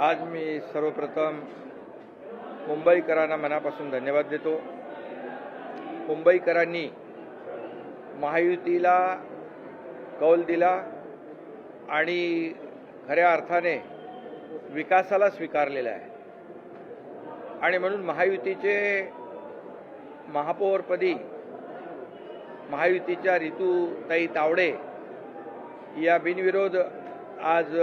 आज मी सर्वप्रथम मुंबईकरांना मनापासून धन्यवाद देतो. मुंबईकरांनी महायुतीला कौल दिला आणि खऱ्या अर्थाने विकासाला स्वीकारलेला आहे. आणि म्हणून महायुतीचे महापौरपदी महायुतीच्या रितूताई तावडे या बिनविरोध आज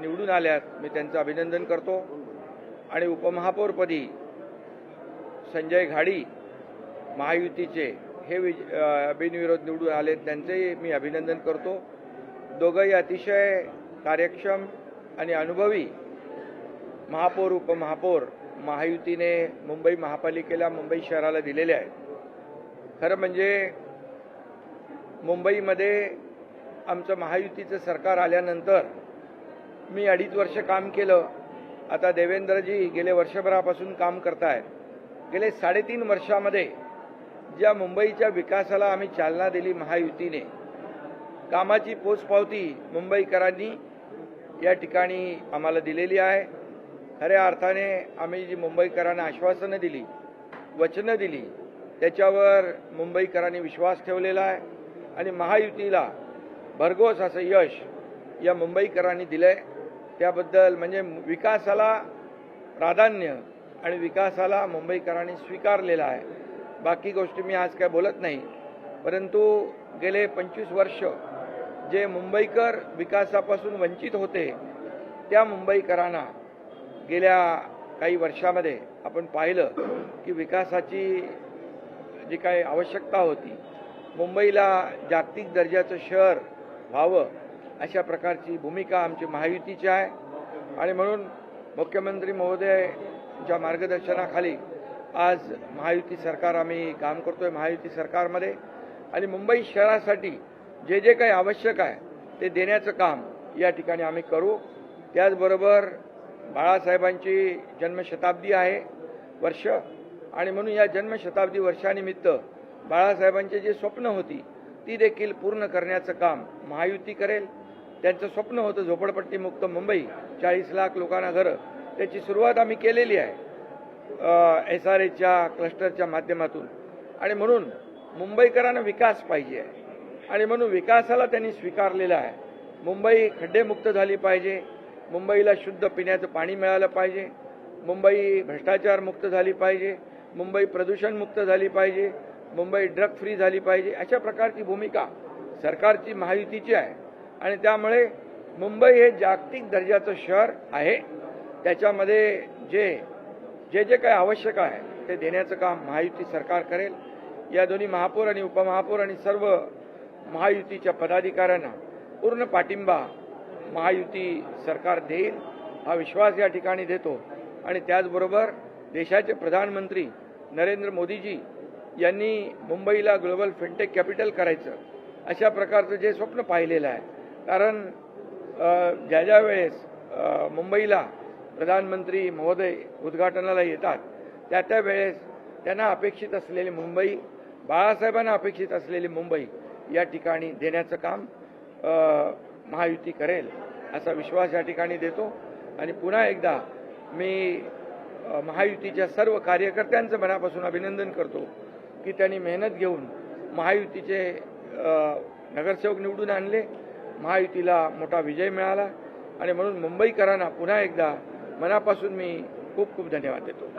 निवडून आल्यात. मी त्यांचं अभिनंदन करतो. आणि उपमहापौरपदी संजय घाडी महायुतीचे हे विज बिनविरोध निवडून आले त्यांचेही मी अभिनंदन करतो. दोघंही अतिशय कार्यक्षम आणि अनुभवी महापौर उपमहापौर महायुतीने मुंबई महापालिकेला मुंबई शहराला दिलेले आहेत. खरं म्हणजे मुंबईमध्ये आमचं महायुतीचं सरकार आल्यानंतर मी अडीच वर्ष काम केलं. आता देवेंद्रजी गेले वर्षभरापासून काम करतायत. गेले साडेतीन वर्षामध्ये ज्या मुंबईच्या विकासाला आम्ही चालना दिली महायुतीने कामाची पोचपावती मुंबईकरांनी या ठिकाणी आम्हाला दिलेली आहे. खऱ्या अर्थाने आम्ही जी मुंबईकरांना आश्वासनं दिली वचनं दिली त्याच्यावर मुंबईकरांनी विश्वास ठेवलेला आहे आणि महायुतीला भरघोस असं यश या मुंबईकरांनी दिलं आहे त्याबद्दल म्हणजे विकासाला प्राधान्य आणि विकासाला मुंबईकरांनी स्वीकारलेला आहे. बाकी गोष्टी मी आज काय बोलत नाही. परंतु गेले पंचवीस वर्ष जे मुंबईकर विकासापासून वंचित होते त्या मुंबईकरांना गेल्या काही वर्षामध्ये आपण पाहिलं की विकासाची जी काही आवश्यकता होती मुंबईला जागतिक दर्जाचं शहर व्हावं अशा प्रकारची भूमिका आमची महायुतीची आहे. आणि म्हणून मुख्यमंत्री महोदयच्या मार्गदर्शनाखाली आज महायुती सरकार आम्ही काम करतोय महायुती सरकारमध्ये. आणि मुंबई शहरासाठी जे जे काही आवश्यक आहे ते देण्याचं काम या ठिकाणी आम्ही करू. त्याचबरोबर बाळासाहेबांची जन्मशताब्दी आहे वर्ष. आणि म्हणून या जन्मशताब्दी वर्षानिमित्त बाळासाहेबांचे जे स्वप्न होती ती देखील पूर्ण करण्याचं काम महायुती करेल. त्यांचं स्वप्न होतं झोपडपट्टीमुक्त मुंबई चाळीस लाख लोकांना घरं. त्याची सुरुवात आम्ही केलेली आहे एस आर एच्या क्लस्टरच्या माध्यमातून. आणि म्हणून मुंबईकरांना विकास पाहिजे आहे. आणि म्हणून विकासाला त्यांनी स्वीकारलेला आहे. मुंबई खड्डेमुक्त झाली पाहिजे. मुंबईला शुद्ध पिण्याचं पाणी मिळालं पाहिजे. मुंबई भ्रष्टाचार मुक्त झाली पाहिजे. मुंबई प्रदूषणमुक्त झाली पाहिजे. मुंबई ड्रग फ्री झाली पाहिजे. अशा प्रकारची भूमिका सरकारची महायुतीची आहे. आणि त्यामुळे मुंबई हे जागतिक दर्जाचं शहर आहे. त्याच्यामध्ये जे जे जे काही आवश्यक आहे ते देण्याचं काम महायुती सरकार करेल. या दोन्ही महापौर आणि उपमहापौर आणि सर्व महायुतीच्या पदाधिकाऱ्यांना पूर्ण पाठिंबा महायुती सरकार देईल हा विश्वास या ठिकाणी देतो. आणि त्याचबरोबर देशाचे प्रधानमंत्री नरेंद्र मोदीजी यांनी मुंबईला ग्लोबल फिनटेक कॅपिटल करायचं अशा प्रकारचं जे स्वप्न पाहिलेलं आहे कारण ज्या ज्या वेळेस मुंबईला प्रधानमंत्री महोदय उद्घाटनाला येतात त्या त्या वेळेस त्यांना अपेक्षित असलेली मुंबई बाळासाहेबांना अपेक्षित असलेली मुंबई या ठिकाणी देण्याचं काम महायुती करेल असा विश्वास या ठिकाणी देतो. आणि पुन्हा एकदा मी महायुतीच्या सर्व कार्यकर्त्यांचं मनापासून अभिनंदन करतो की त्यांनी मेहनत घेऊन महायुतीचे नगरसेवक निवडून आणले. महायुतीला मोठा विजय मिळाला आणि म्हणून मुंबईकरांना पुन्हा एकदा मनापासून मी खूप खूप धन्यवाद देतो.